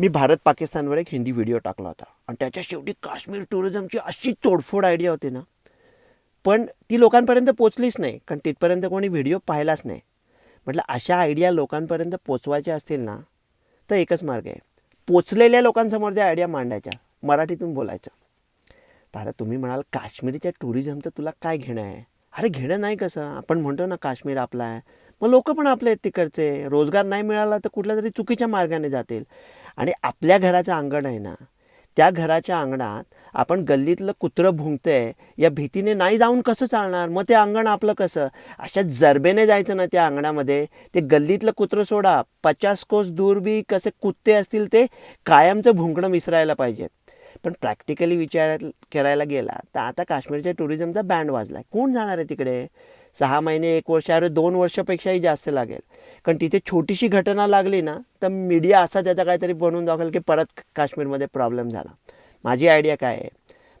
मी भारत पाकिस्तानवर एक हिंदी व्हिडिओ टाकला होता. आणि त्याच्या शेवटी काश्मीर टुरिझमची अशी तोडफोड आयडिया होती ना. पण ती लोकांपर्यंत पोचलीच नाही. कारण तिथपर्यंत कोणी व्हिडिओ पाहिलाच नाही. म्हटलं अशा आयडिया लोकांपर्यंत पोचवायच्या असतील ना तर एकच मार्ग आहे. पोचलेल्या लोकांसमोर त्या आयडिया मांडायच्या मराठीतून बोलायचं. तर आता तुम्ही म्हणाल काश्मीरच्या टुरिझमचं तुला काय घेणं आहे? अरे घेणं नाही कसं? आपण म्हणतो ना काश्मीर आपला आहे. मग लोक पण आपले आहेत तिकडचे. रोजगार नाही मिळाला तर कुठल्या तरी चुकीच्या मार्गाने जातील. आणि आपल्या घराचं अंगण आहे ना त्या घराच्या अंगणात आपण गल्लीतलं कुत्रं भुंकतंय या भीतीने नाही जाऊन कसं चालणार? मग ते अंगण आपलं कसं? अशा जरबेने जायचं ना त्या अंगणामध्ये. ते गल्लीतलं कुत्रं सोडा. पचास कोस दूर बी कसे कुत्ते असतील ते कायमचं भुंकणं विसरायला पाहिजेत. पण प्रॅक्टिकली विचार करायला गेला तर आता काश्मीरच्या टुरिझमचा बँड वाजला आहे कोण जाणार आहे तिकडे? सहा महिने एक वर्ष अरे दोन वर्षापेक्षाही जास्त लागेल. कारण तिथे छोटीशी घटना लागली ना तर मीडिया असा त्याचा काहीतरी बनवून दाखवेल की परत काश्मीरमध्ये प्रॉब्लेम झाला. माझी आयडिया काय आहे?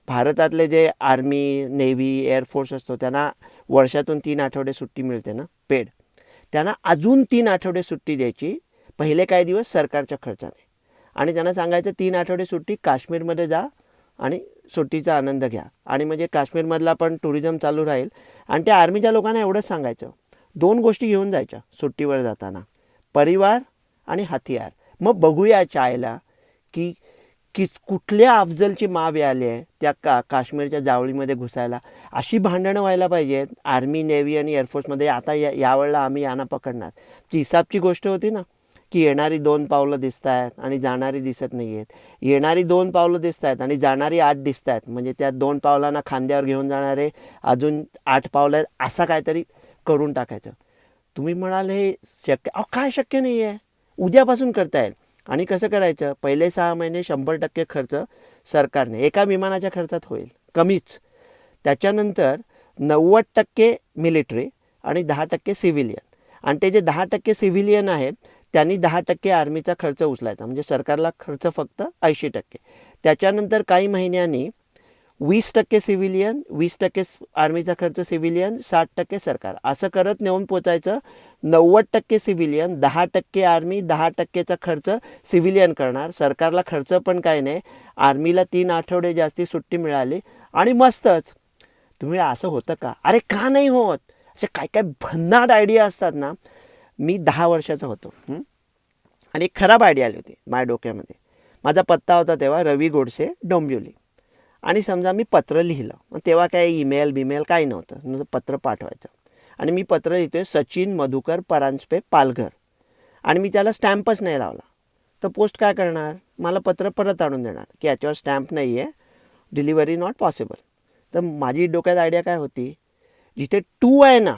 भारतातले जे आर्मी नेव्ही एअरफोर्स असतो त्यांना वर्षातून तीन आठवडे सुट्टी मिळते ना पेड त्यांना अजून तीन आठवडे सुट्टी द्यायची पहिले काही दिवस सरकारच्या खर्चाने. आणि त्यांना सांगायचं तीन आठवडे सुट्टी काश्मीरमध्ये जा आणि सुट्टीचा आनंद घ्या. आणि म्हणजे काश्मीरमधला पण टुरिझम चालू राहील. आणि त्या आर्मीच्या लोकांना एवढंच सांगायचं. दोन गोष्टी घेऊन जायच्या सुट्टीवर जाताना. परिवार आणि हथियार. मग बघूया चायला की की कुठल्या अफजलची माव आली आहे त्या का काश्मीरच्या जावळीमध्ये घुसायला. अशी भांडणं व्हायला पाहिजेत. आर्मी नेव्ही आणि एअरफोर्समध्ये आता या यावेळेला आम्ही यांना पकडणार. ती हिसाबची गोष्ट होती ना की येणारी दोन पावलं दिसत आहेत आणि जाणारी दिसत नाही आहेत येणारी दोन पावलं दिसत आहेत आणि जाणारी आठ दिसत आहेत म्हणजे त्या दोन पावलांना खांद्यावर घेऊन जाणारे अजून आठ पावलं आहेत असं काहीतरी करून टाकायचं. तुम्ही म्हणाल हे शक्य अहो काय शक्य नाही आहे उद्यापासून करतायत. आणि कसं करायचं? पहिले सहा महिने शंभर टक्के खर्च सरकारने एका विमानाच्या खर्चात होईल कमीच. त्याच्यानंतर नव्वद टक्के मिलिटरी आणि दहा टक्के सिव्हिलियन. आणि ते जे दहा टक्के सिव्हिलियन आहेत त्यांनी दहा टक्के आर्मीचा खर्च उचलायचा. म्हणजे सरकारला खर्च फक्त ऐंशी टक्के. त्याच्यानंतर काही महिन्यांनी वीस टक्के सिव्हिलियन वीस टक्के आर्मीचा खर्च सिव्हिलियन साठ टक्के सरकार. असं करत नेऊन पोचायचं नव्वद टक्के सिव्हिलियन दहा टक्के आर्मी दहा टक्केचा खर्च सिव्हिलियन करणार. सरकारला खर्च पण काय नाही. आर्मीला तीन आठवडे जास्ती सुट्टी मिळाली आणि मस्तच. तुम्ही असं होतं का? अरे का नाही होत? असे काय काय भन्नाट आयडिया असतात ना. मी दहा वर्षाचा होतो. आणि एक खराब आयडिया आली होती माझ्या डोक्यामध्ये. माझा पत्ता होता तेव्हा रवी गोडसे डोंबिवली. आणि समजा मी पत्र लिहिलं. मग तेव्हा काय ईमेल बिमेल काही नव्हतं. नुसतं पत्र पाठवायचं. आणि मी पत्र लिहितो आहे सचिन मधुकर परांजपे पालघर. आणि मी त्याला स्टॅम्पच नाही लावला. तर पोस्ट काय करणार? मला पत्र परत आणून देणार. की याच्यावर स्टॅम्प नाही आहे डिलिव्हरी नॉट पॉसिबल. तर माझी डोक्यात आयडिया काय होती? जिथे टू आहे ना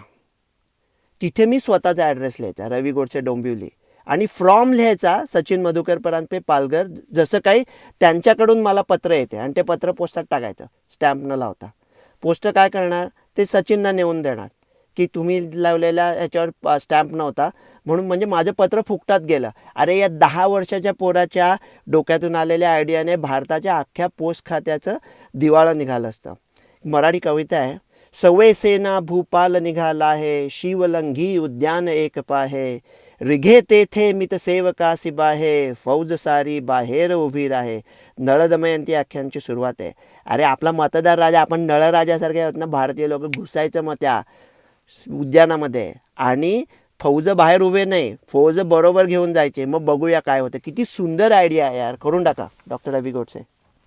तिथे मी स्वतःचा ॲड्रेस लिहायचा रवी गोडसे डोंबिवली. आणि फ्रॉम लिहायचा सचिन मधुकर परांजपे पालघर जसं काही त्यांच्याकडून मला पत्र येते आणि ते पत्र पोस्टात टाकायचं. स्टॅम्प न लावता. पोस्ट काय करणार? ते सचिनना नेऊन देणार. की तुम्ही लावलेल्या ह्याच्यावर स्टॅम्प नव्हता. म्हणून म्हणजे माझं पत्र फुकटात गेलं. अरे या दहा वर्षाच्या पोराच्या डोक्यातून आलेल्या आयडियाने भारताच्या अख्ख्या पोस्ट खात्याचं दिवाळं निघालं असतं. मराठी कविता आहे. सवेसेना भूपाल निघाला आहे शिवलंघी उद्यान एक पाहे. रिघे तेथे मित सेवका सिबाहे फौज सारी बाहेर उभी राहे. नळ दमयंती आख्यांची सुरुवात आहे. अरे आपला मतदार राजा आपण नळराजासारखे आहोत ना भारतीय लोक घुसायचं मग त्या उद्यानामध्ये. आणि फौज बाहेर उभे नाही फौज बरोबर घेऊन जायचे. मग बघूया काय होतं. किती सुंदर आयडिया आहे यार. करून टाका डॉक्टर रवी गोडसे.